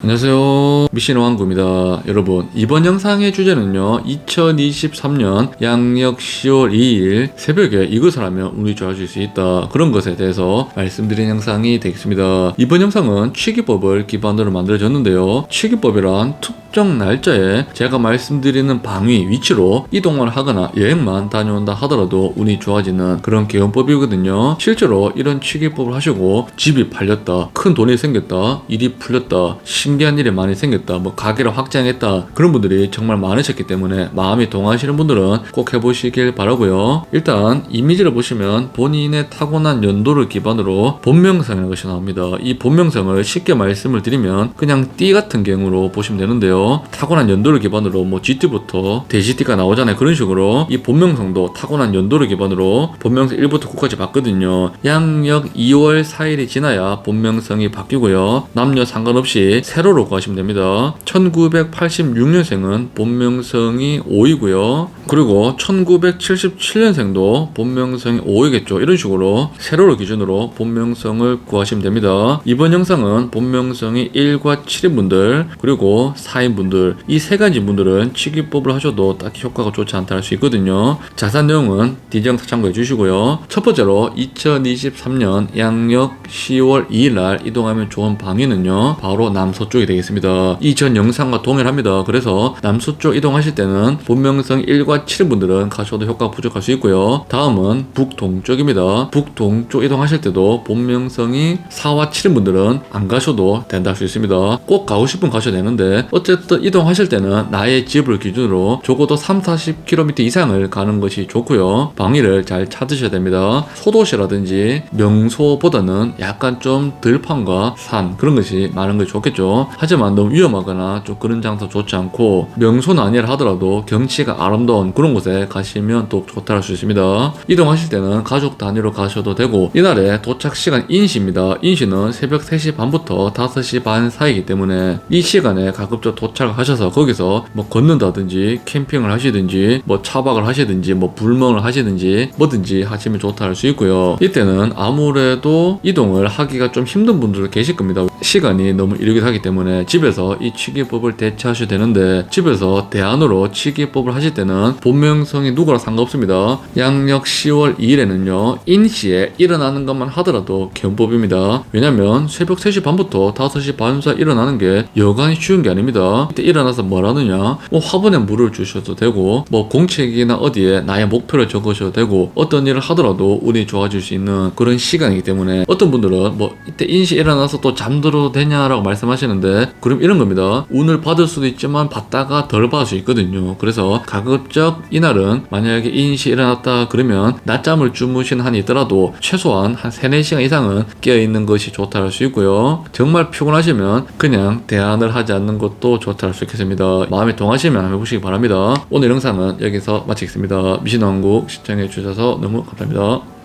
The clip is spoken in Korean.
안녕하세요. 미신의 왕구입니다. 여러분 이번 영상의 주제는요 2023년 양력 10월 2일 새벽에 이것을 하면 운이 좋아질 수 있다. 그런 것에 대해서 말씀드린 영상이 되겠습니다. 이번 영상은 취기법을 기반으로 만들어졌는데요. 취기법이란 특정 날짜에 제가 말씀드리는 방위 위치로 이동을 하거나 여행만 다녀온다 하더라도 운이 좋아지는 그런 개헌법이거든요. 실제로 이런 취기법을 하시고 집이 팔렸다 큰 돈이 생겼다 일이 풀렸다 신기한 일이 많이 생겼다 뭐 가게를 확장했다 그런 분들이 정말 많으셨기 때문에 마음이 동하시는 분들은 꼭 해보시길 바라고요. 일단 이미지를 보시면 본인의 타고난 연도를 기반으로 본명성이라는 것이 나옵니다. 이 본명성을 쉽게 말씀을 드리면 그냥 띠 같은 경우로 보시면 되는데요 타고난 연도를 기반으로 뭐 GT부터 대지띠가 나오잖아요. 그런 식으로 이 본명성도 타고난 연도를 기반으로 본명성 1부터 9까지 봤거든요. 양력 2월 4일이 지나야 본명성이 바뀌고요. 남녀 상관없이 세로로 구하시면 됩니다. 1986년생은 본명성이 5이고요 그리고 1977년생도 본명성이 5이겠죠. 이런 식으로 세로를 기준으로 본명성을 구하시면 됩니다. 이번 영상은 본명성이 1과 7인 분들 그리고 4인 분들 이 세 가지 분들은 치기법을 하셔도 딱히 효과가 좋지 않다 할 수 있거든요. 자세한 내용은 디정사 참고해 주시고요. 첫 번째로 2023년 양력 10월 2일 날 이동하면 좋은 방위는요 바로 남서쪽이 되겠습니다. 이 전 영상과 동일합니다. 그래서 남서쪽 이동하실 때는 본명성 1과 7인 분들은 가셔도 효과가 부족할 수 있고요. 다음은 북동쪽입니다. 북동쪽 이동하실 때도 본명성이 4와 7인 분들은 안 가셔도 된다 할 수 있습니다. 꼭 가고 싶으면 가셔도 되는데 어쨌든 이동하실 때는 나의 집을 기준으로 적어도 3, 40km 이상을 가는 것이 좋고요. 방위를 잘 찾으셔야 됩니다. 소도시라든지 명소보다는 약간 좀 들판과 산 그런 것이 많은 것이 좋겠죠. 하지만 너무 위험하거나 좀 그런 장소 좋지 않고 명소는 아니라 하더라도 경치가 아름다운 그런 곳에 가시면 또 좋다 할수 있습니다. 이동하실 때는 가족 단위로 가셔도 되고 이날의 도착 시간 인시입니다. 인시는 새벽 3시 반부터 5시 반 사이이기 때문에 이 시간에 가급적 도착을 하셔서 거기서 뭐 걷는다든지 캠핑을 하시든지 뭐 차박을 하시든지 뭐 불멍을 하시든지 뭐든지 하시면 좋다 할 수 있고요. 이때는 아무래도 이동을 하기가 좀 힘든 분들 계실 겁니다. 시간이 너무 이르게 하기 때문에 집에서 이 치기법을 대체하셔야 되는데 집에서 대안으로 치기법을 하실 때는 본명성이 누구랑 상관없습니다. 양력 10월 2일에는요 인시에 일어나는 것만 하더라도 견법입니다. 왜냐면 새벽 3시 반부터 5시 반 사이 일어나는 게 여간이 쉬운 게 아닙니다. 이때 일어나서 뭘 하느냐? 뭐 화분에 물을 주셔도 되고 뭐 공책이나 어디에 나의 목표를 적으셔도 되고 어떤 일을 하더라도 운이 좋아질 수 있는 그런 시간이기 때문에 어떤 분들은 뭐 이때 인시 일어나서 또 잠들어도 되냐라고 말씀하시는데 그럼 이런 겁니다. 운을 받을 수도 있지만 받다가 덜 받을 수 있거든요. 그래서 가급적 이날은 만약에 인시 일어났다 그러면 낮잠을 주무신 한이 있더라도 최소한 한 3, 4시간 이상은 깨어있는 것이 좋다 할 수 있고요. 정말 피곤하시면 그냥 대안을 하지 않는 것도 좋다 할 수 있겠습니다. 마음에 동하시면 해보시기 바랍니다. 오늘 영상은 여기서 마치겠습니다. 미신왕국 시청해 주셔서 너무 감사합니다